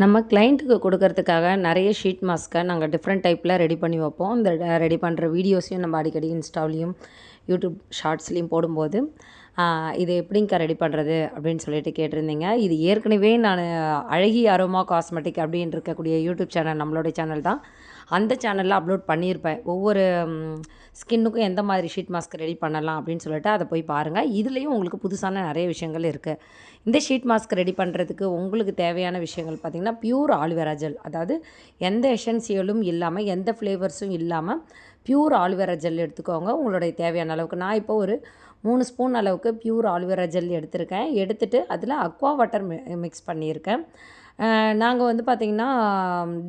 நம்ம கிளைண்ட்டுக்கு கொடுக்கறதுக்காக நிறைய ஷீட் மாஸ்க்கை நாங்கள் டிஃப்ரெண்ட் டைப்பில் ரெடி பண்ணி வைப்போம். இந்த ரெடி பண்ணுற வீடியோஸையும் நம்ம அடிக்கடி இன்ஸ்டாவிலையும் யூடியூப் ஷார்ட்ஸ்லேயும் போடும்போது இது எப்படிங்க்கா ரெடி பண்ணுறது அப்படின்னு சொல்லிட்டு கேட்டிருந்தீங்க. இது ஏற்கனவே நான் அழகி அரோமா காஸ்மெட்டிக் அப்படின்னு இருக்கக்கூடிய யூடியூப் சேனல் நம்மளுடைய சேனல் தான். அந்த சேனலில் அப்லோட் பண்ணியிருப்பேன். ஒவ்வொரு ஸ்கின்னுக்கும் எந்த மாதிரி ஷீட் மாஸ்க் ரெடி பண்ணலாம் அப்படின்னு சொல்லிட்டு அதை போய் பாருங்கள் இதுலேயும் உங்களுக்கு புதுசான நிறைய விஷயங்கள் இருக்குது இந்த ஷீட் மாஸ்க் ரெடி பண்ணுறதுக்கு உங்களுக்கு தேவையான விஷயங்கள் பார்த்திங்கன்னா பியூர் ஆலுவேரா ஜெல் அதாவது எந்த எஷன்சியலும் இல்லாமல் எந்த ஃப்ளேவர்ஸும் இல்லாமல் பியூர் ஆலுவேரா ஜெல் எடுத்துக்கோங்க. உங்களுடைய தேவையான அளவுக்கு. நான் இப்போ ஒரு மூணு ஸ்பூன் அளவுக்கு பியூர் ஆலுவேரா ஜெல் எடுத்திருக்கேன். எடுத்துகிட்டு அதில் அக்வா வாட்டர் மிக்ஸ் பண்ணியிருக்கேன். நாங்கள் வந்து பார்த்திங்கன்னா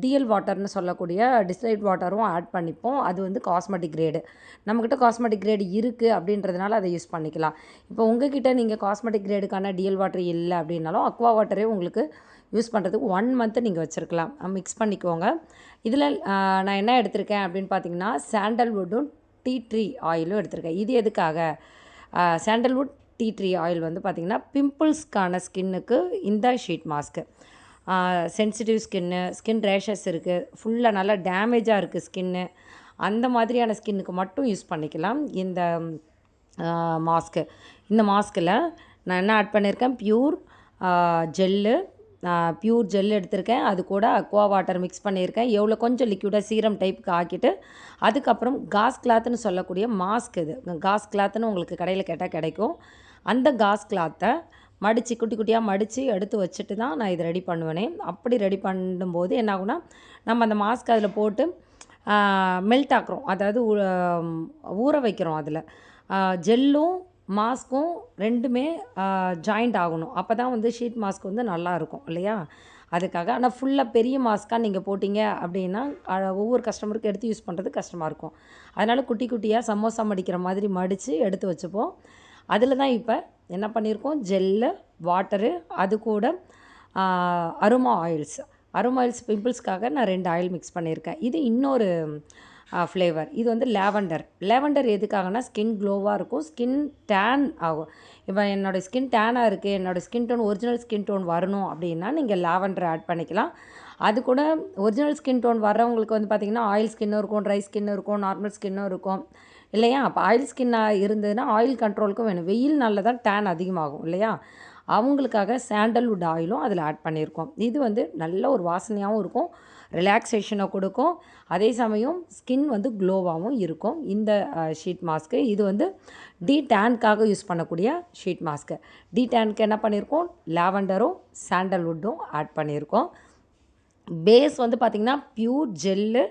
டிஎல் வாட்டர்னு சொல்லக்கூடிய டிஸ்லைட் வாட்டரும் ஆட் பண்ணிப்போம். அது வந்து காஸ்மெட்டிக் கிரேடு நம்மக்கிட்ட காஸ்மெட்டிக் கிரேடு இருக்குது அப்படின்றதுனால அதை யூஸ் பண்ணிக்கலாம். இப்போ உங்ககிட்ட நீங்கள் காஸ்மெட்டிக் கிரேடுக்கான டிஎல் வாட்டர் இல்லை அப்படின்னாலும் அக்வா வாட்டரே உங்களுக்கு யூஸ் பண்ணுறதுக்கு ஒன் மந்த்து நீங்கள் வச்சுருக்கலாம். மிக்ஸ் பண்ணிக்கோங்க. இதில் நான் என்ன எடுத்திருக்கேன் அப்படின்னு பார்த்தீங்கன்னா சாண்டல்வுட்டும் டீ ட்ரீ ஆயிலும் எடுத்திருக்கேன். இது எதுக்காக? சாண்டல்வுட் டீ ட்ரீ ஆயில் வந்து பார்த்திங்கன்னா பிம்பிள்ஸ்க்கான ஸ்கின்னுக்கு இந்த sheet mask sensitive skin skin rashes இருக்குது ஃபுல்லாக நல்லா டேமேஜாக இருக்குது ஸ்கின்னு அந்த மாதிரியான ஸ்கின்னுக்கு மட்டும் யூஸ் பண்ணிக்கலாம். இந்த மாஸ்க்கு இந்த மாஸ்கில் நான் என்ன ஆட் பண்ணியிருக்கேன் ப்யூர் ஜெல்லு ப்யூர் ஜெல் எடுத்திருக்கேன். அது கூட அக்வா வாட்டர் மிக்ஸ் பண்ணியிருக்கேன் எவ்வளோ கொஞ்சம் லிக்யூடாக சீரம் டைப்புக்கு ஆக்கிட்டு அதுக்கப்புறம் காஸ் கிளாத்துன்னு சொல்லக்கூடிய மாஸ்க் இது. காஸ் கிளாத்துன்னு உங்களுக்கு கடையில் கேட்டால் கிடைக்கும். அந்த காஸ் கிளாத்தை மடித்து குட்டி குட்டியாக மடித்து எடுத்து வச்சுட்டு தான் நான் இதை ரெடி பண்ணுவேனே. அப்படி ரெடி பண்ணும்போது என்னாகும்னா நம்ம அந்த மாஸ்க் அதில் போட்டு மெல்ட் ஆக்குறோம். அதாவது ஊற வைக்கிறோம் அதில். ஜெல்லும் மாஸ்க்கும் ரெண்டுமே ஜாயிண்ட் ஆகணும். அப்போ தான் வந்து ஷீட் மாஸ்க் வந்து நல்லா இருக்கும் இல்லையா? அதுக்காக ஆனால் ஃபுல்லாக பெரிய மாஸ்க்காக நீங்கள் போட்டிங்க அப்படின்னா ஒவ்வொரு கஸ்டமருக்கும் எடுத்து யூஸ் பண்ணுறது கஷ்டமாக இருக்கும். அதனால் குட்டி குட்டியாக சமோசா மடிக்கிற மாதிரி மடித்து எடுத்து வச்சுப்போம். அதில் தான் இப்போ என்ன பண்ணியிருக்கோம் ஜெல்லு வாட்டரு அது கூட அருமா ஆயில்ஸ் அருமா ஆயில்ஸ் பிம்பிள்ஸ்க்காக நான் ரெண்டு ஆயில் மிக்ஸ் பண்ணியிருக்கேன் இது இன்னொரு ஃப்ளேவர் இது வந்து லேவண்டர் லேவண்டர் எதுக்காகனா ஸ்கின் க்ளோவாக இருக்கும். ஸ்கின் டேன் ஆகும். இப்போ என்னோடய ஸ்கின் டேனாக இருக்குது என்னோடய skin tone original skin tone வரணும் அப்படின்னா நீங்கள் லேவண்டர் ஆட் பண்ணிக்கலாம். அது கூட ஒரிஜினல் ஸ்கின் டோன் வர்றவங்களுக்கு வந்து பார்த்திங்கன்னா ஆயில் ஸ்கின்னும் இருக்கும் ட்ரை ஸ்கின்னும் இருக்கும் நார்மல் ஸ்கின்னும் இருக்கும். இல்லையா? அப்போ ஆயில் ஸ்கின்னாக இருந்ததுன்னா ஆயில் கண்ட்ரோலுக்கும் வேணும். வெயில் நாளில் தான் டேன் அதிகமாகும் இல்லையா? அவங்களுக்காக சாண்டல்வுட் ஆயிலும் அதில் ஆட் பண்ணியிருக்கோம். இது வந்து நல்ல ஒரு வாசனையாகவும் இருக்கும் ரிலாக்ஸேஷனை கொடுக்கும். அதே சமயம் ஸ்கின் வந்து க்ளோவாகவும் இருக்கும். இந்த ஷீட் மாஸ்க்கு இது வந்து டி டேனுக்காக யூஸ் பண்ணக்கூடிய ஷீட் மாஸ்க்கு டி டேனுக்கு என்ன பண்ணியிருக்கோம்? லாவெண்டரும் சாண்டல்வுட்டும் ஆட் பண்ணியிருக்கோம். பேஸ் வந்து பார்த்திங்கன்னா ப்யூர் ஜெல்லு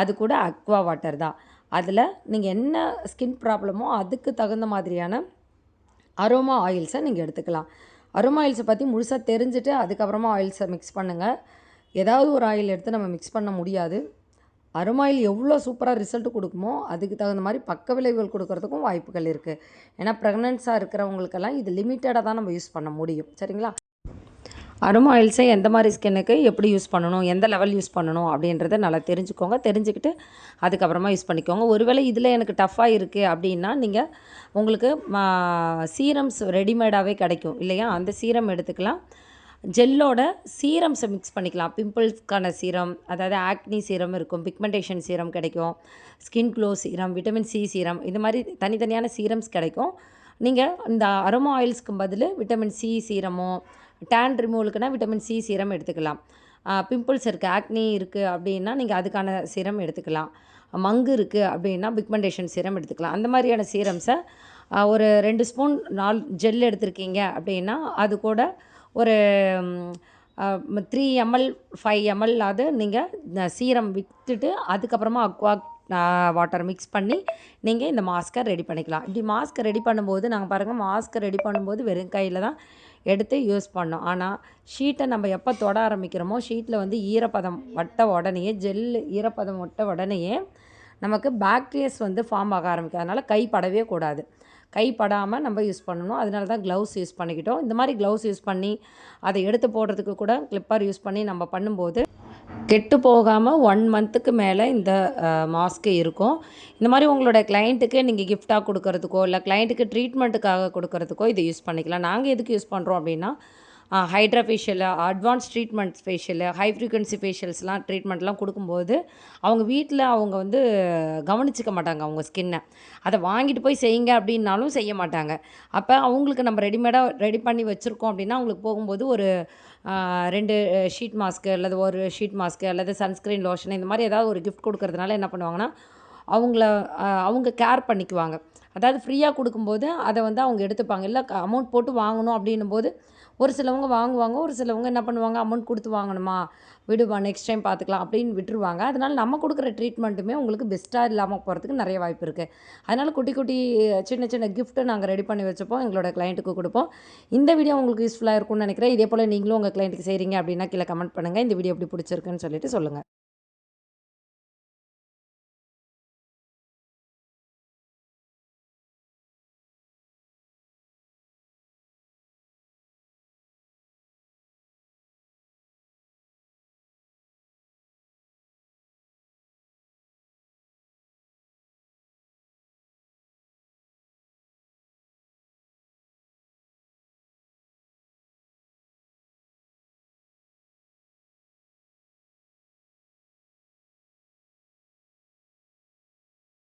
அது கூட அக்வா வாட்டர் தான். அதில் நீங்கள் என்ன ஸ்கின் ப்ராப்ளமோ அதுக்கு தகுந்த மாதிரியான அரோமா ஆயில்ஸை நீங்கள் எடுத்துக்கலாம். அரோமா ஆயில்ஸை பற்றி முழுசாக தெரிஞ்சுட்டு அதுக்கப்புறமா ஆயில்ஸை மிக்ஸ் பண்ணுங்கள் ஏதாவது ஒரு ஆயில் எடுத்து நம்ம மிக்ஸ் பண்ண முடியாது. அருமாயில் எவ்வளோ சூப்பராக ரிசல்ட் கொடுக்குமோ அதுக்கு தகுந்த மாதிரி பக்க விளைவுகள் கொடுக்கறதுக்கும் வாய்ப்புகள் இருக்குது ஏன்னா ப்ரெக்னென்ஸாக இருக்கிறவங்களுக்கெல்லாம் இது லிமிட்டடாக தான் நம்ம யூஸ் பண்ண முடியும். சரிங்களா? அரோமா ஆயில்ஸை எந்த மாதிரி ஸ்கின்னுக்கு எப்படி யூஸ் பண்ணணும் எந்த லெவல் யூஸ் பண்ணணும் அப்படின்றத நல்லா தெரிஞ்சுக்கோங்க. தெரிஞ்சுக்கிட்டு அதுக்கப்புறமா யூஸ் பண்ணிக்கோங்க. ஒருவேளை இதில் எனக்கு டஃப்பாக இருக்குது அப்படின்னா நீங்கள் உங்களுக்கு சீரம்ஸ் ரெடிமேடாகவே கிடைக்கும். இல்லையா? அந்த சீரம் எடுத்துக்கலாம். ஜெல்லோட சீரம்ஸை மிக்ஸ் பண்ணிக்கலாம். பிம்பிள்ஸ்க்கான சீரம் அதாவது ஆக்னி சீரம் இருக்கும் பிக்மெண்டேஷன் சீரம் கிடைக்கும் skin glow serum vitamin C serum இது மாதிரி தனித்தனியான சீரம்ஸ் கிடைக்கும். நீங்கள் இந்த அரோமா ஆயில்ஸ்க்கு பதில் விட்டமின் சி சீரமோ டேன் ரிமூவலுக்குனா விட்டமின் சி சீரம் எடுத்துக்கலாம். பிம்பிள்ஸ் இருக்குது ஆக்னி இருக்குது அப்படின்னா நீங்கள் அதுக்கான சீரம் எடுத்துக்கலாம். மங்கு இருக்குது அப்படின்னா பிக்மெண்டேஷன் சீரம் எடுத்துக்கலாம். அந்த மாதிரியான சீரம்ஸை ஒரு ரெண்டு ஸ்பூன் நாலு ஜெல் எடுத்திருக்கீங்க அப்படின்னா அது கூட ஒரு த்ரீ எம்எல் ஃபைவ் எம்எல் அது நீங்கள் சீரம் விற்றுட்டு அதுக்கப்புறமா அக்வா வாட்டர் மிக்ஸ் பண்ணி நீங்கள் இந்த மாஸ்க்கை ரெடி பண்ணிக்கலாம். இப்படி மாஸ்க்கை ரெடி பண்ணும்போது நாங்கள் பாருங்கள் மாஸ்க்கை ரெடி பண்ணும்போது வெறும் கையில் தான் எடுத்து யூஸ் பண்ணோம். ஆனால் ஷீட்டை நம்ம எப்போ தொட ஆரம்பிக்கிறோமோ ஷீட்டில் வந்து ஈரப்பதம் வட்ட உடனேயே ஜெல்லு ஈரப்பதம் வட்ட உடனேயே நமக்கு பாக்டீரியஸ் வந்து ஃபார்ம் ஆக ஆரம்பிக்கும். அதனால் கை படவே கூடாது. கை படாமல் நம்ம யூஸ் பண்ணணும். அதனால தான் க்ளவுஸ் யூஸ் பண்ணிக்கிட்டோம். இந்த மாதிரி க்ளவுஸ் யூஸ் பண்ணி அதை எடுத்து போடுறதுக்கு கூட கிளிப்பர் யூஸ் பண்ணி நம்ம பண்ணும்போது கெட்டு போகாமல் ஒன் மந்த்துக்கு மேலே இந்த மாஸ்க்கு இருக்கும். இந்த மாதிரி உங்களோட கிளைண்ட்டுக்கு நீங்கள் கிஃப்டாக கொடுக்கறதுக்கோ இல்லை கிளைண்ட்டுக்கு ட்ரீட்மெண்ட்டுக்காக கொடுக்கறதுக்கோ இதை யூஸ் பண்ணிக்கலாம். நாங்கள் எதுக்கு யூஸ் பண்ணுறோம் அப்படின்னா hydra facial advance treatment facial high frequency ஃபேஷியல்ஸ்லாம் ட்ரீட்மெண்ட்லாம் கொடுக்கும்போது அவங்க வீட்டில் அவங்க வந்து கவனிச்சிக்க மாட்டாங்க அவங்க ஸ்கின்னை அதை வாங்கிட்டு போய் செய்யுங்க அப்படின்னாலும் செய்ய மாட்டாங்க. அப்போ அவங்களுக்கு நம்ம ரெடிமேடாக ரெடி பண்ணி வச்சுருக்கோம் அப்படின்னா அவங்களுக்கு போகும்போது ஒரு ரெண்டு ஷீட் மாஸ்க்கு அல்லது ஒரு ஷீட் மாஸ்க்கு அல்லது சன்ஸ்க்ரீன் லோஷன் இந்த மாதிரி ஏதாவது ஒரு கிஃப்ட் கொடுக்கறதுனால என்ன பண்ணுவாங்கன்னா அவங்கள அவங்க கேர் பண்ணிக்குவாங்க. அதாவது ஃப்ரீயாக கொடுக்கும்போது அதை வந்து அவங்க எடுத்துப்பாங்க. இல்லை அமௌண்ட் போட்டு வாங்கணும் அப்படின்னும் போது ஒரு சிலவங்க வாங்குவாங்க ஒரு சிலவங்க என்ன பண்ணுவாங்க? அமௌண்ட் கொடுத்து வாங்கணுமா? விடுவா நெக்ஸ்ட் டைம் பார்த்துக்கலாம் அப்படின்னு விட்டுருவாங்க. அதனால் நம்ம கொடுக்குற ட்ரீட்மெண்ட்டுமே உங்களுக்கு பெஸ்ட்டாக இல்லாமல் போகிறதுக்கு நிறைய வாய்ப்பு இருக்குது அதனால் குட்டி குட்டி சின்ன சின்ன கிஃப்ட்டு நாங்கள் ரெடி பண்ணி வச்சுப்போம். எங்களோட கிளைண்ட்டுக்கு கொடுப்போம். இந்த வீடியோ உங்களுக்கு யூஸ்ஃபுல்லாக இருக்கும்னு நினைக்கிறேன். இதே போல் நீங்களும் உங்கள் கிளைண்ட்டுக்கு செய்கிறீங்க அப்படின்னா கீழே கமெண்ட் பண்ணுங்கள் இந்த வீடியோ எப்படி பிடிச்சிருக்குன்னு சொல்லிட்டு சொல்லுங்கள்